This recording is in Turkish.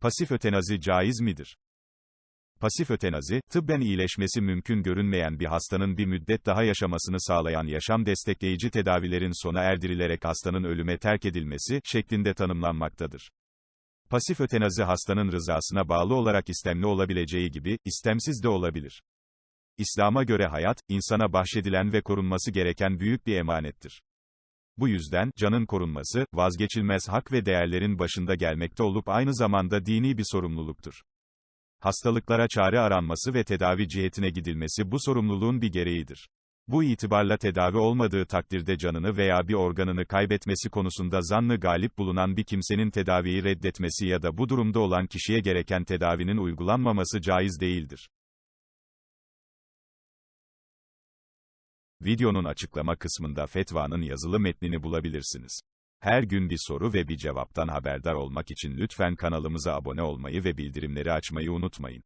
Pasif ötenazi caiz midir? Pasif ötenazi, tıbben iyileşmesi mümkün görünmeyen bir hastanın bir müddet daha yaşamasını sağlayan yaşam destekleyici tedavilerin sona erdirilerek hastanın ölüme terk edilmesi şeklinde tanımlanmaktadır. Pasif ötenazi hastanın rızasına bağlı olarak istemli olabileceği gibi, istemsiz de olabilir. İslam'a göre hayat, insana bahşedilen ve korunması gereken büyük bir emanettir. Bu yüzden, canın korunması, vazgeçilmez hak ve değerlerin başında gelmekte olup aynı zamanda dini bir sorumluluktur. Hastalıklara çare aranması ve tedavi cihetine gidilmesi bu sorumluluğun bir gereğidir. Bu itibarla tedavi olmadığı takdirde canını veya bir organını kaybetmesi konusunda zannı galip bulunan bir kimsenin tedaviyi reddetmesi ya da bu durumda olan kişiye gereken tedavinin uygulanmaması caiz değildir. Videonun açıklama kısmında fetvanın yazılı metnini bulabilirsiniz. Her gün bir soru ve bir cevaptan haberdar olmak için lütfen kanalımıza abone olmayı ve bildirimleri açmayı unutmayın.